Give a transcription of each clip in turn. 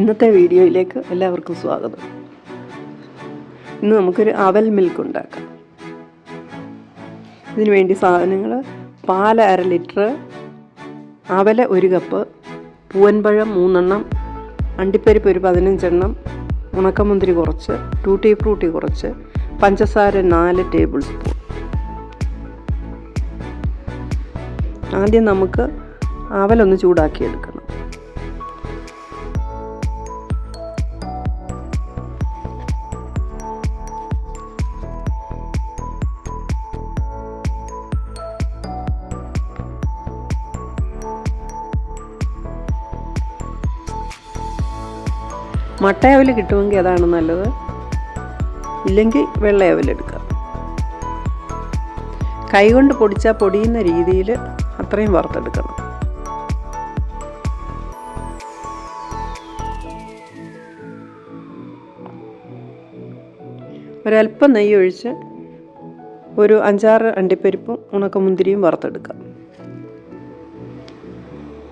ഇന്നത്തെ വീഡിയോയിലേക്ക് എല്ലാവർക്കും സ്വാഗതം. ഇന്ന് നമുക്കൊരു അവൽ മിൽക്ക് ഉണ്ടാക്കാം. ഇതിനു വേണ്ടി സാധനങ്ങൾ പാൽ അര ലിറ്റർ അവല ഒരു കപ്പ് പൂവൻപഴം മൂന്നെണ്ണം അണ്ടിപ്പരിപ്പ് ഒരു പതിനഞ്ചെണ്ണം ഉണക്കമുന്തിരി കുറച്ച് ടൂട്ടി ഫ്രൂട്ടി കുറച്ച് പഞ്ചസാര നാല് ടേബിൾ സ്പൂൺ ആദ്യം നമുക്ക് അവലൊന്ന് ചൂടാക്കിയെടുക്കണം. മട്ടയവൽ കിട്ടുമെങ്കിൽ അതാണ് നല്ലത്. ഇല്ലെങ്കിൽ വെള്ളയവൽ എടുക്കാം. കൈകൊണ്ട് പൊടിച്ചാൽ പൊടിയുന്ന രീതിയിൽ അത്രയും വറുത്തെടുക്കണം. ഒരല്പം നെയ്യ് ഒഴിച്ച് ഒരു അഞ്ചാറ് അണ്ടിപ്പരിപ്പും ഉണക്കമുന്തിരിയും വറുത്തെടുക്കാം.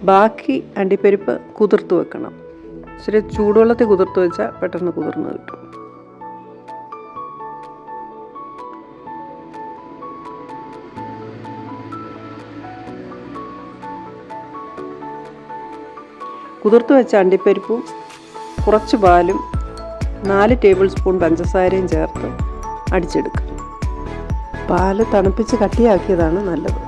ബാക്കി അണ്ടിപ്പരിപ്പ് കുതിർത്ത് വെക്കണം. ഇച്ചിരി ചൂടുവെള്ളത്തിൽ കുതിർത്ത് വെച്ചാൽ പെട്ടെന്ന് കുതിർന്ന് കിട്ടും. കുതിർത്ത് വെച്ച അണ്ടിപ്പരിപ്പും കുറച്ച് പാലും നാല് ടേബിൾ സ്പൂൺ പഞ്ചസാരയും ചേർത്ത് അടിച്ചെടുക്കുക. പാൽ തണുപ്പിച്ച് കട്ടിയാക്കിയതാണ് നല്ലത്.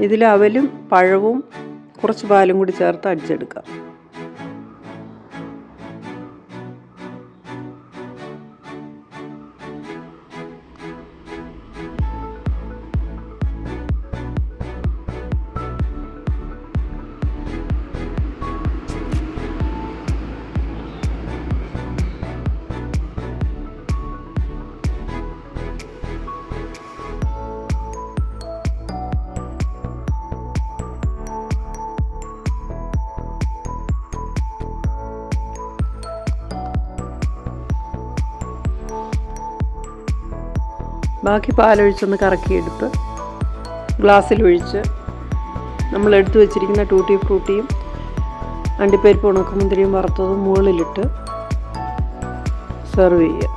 ഇതിൽ അവലും പഴവും കുറച്ച് പാലും കൂടി ചേർത്ത് അടിച്ചെടുക്കാം. ബാക്കി പാലൊഴിച്ചൊന്ന് കറക്കിയെടുത്ത് ഗ്ലാസ്സിൽ ഒഴിച്ച് നമ്മൾ എടുത്തു വെച്ചിരിക്കുന്ന ടൂട്ടി ഫ്രൂട്ടിയും അണ്ടിപ്പരിപ്പ് ഉണക്കമുന്തിരിയും വറുത്തതും മുകളിലിട്ട് സെർവ് ചെയ്യുക.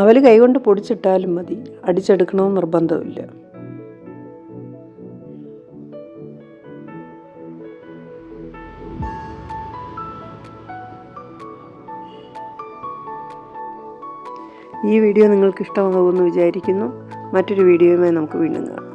അവൽ കൈകൊണ്ട് പൊടിച്ചിട്ടാലും മതി. അടിച്ചെടുക്കണമെന്ന് നിർബന്ധമില്ല. ഈ വീഡിയോ നിങ്ങൾക്ക് ഇഷ്ടമാകുമെന്ന് വിചാരിക്കുന്നു. മറ്റൊരു വീഡിയോയുമായി നമുക്ക് വീണ്ടും കാണാം.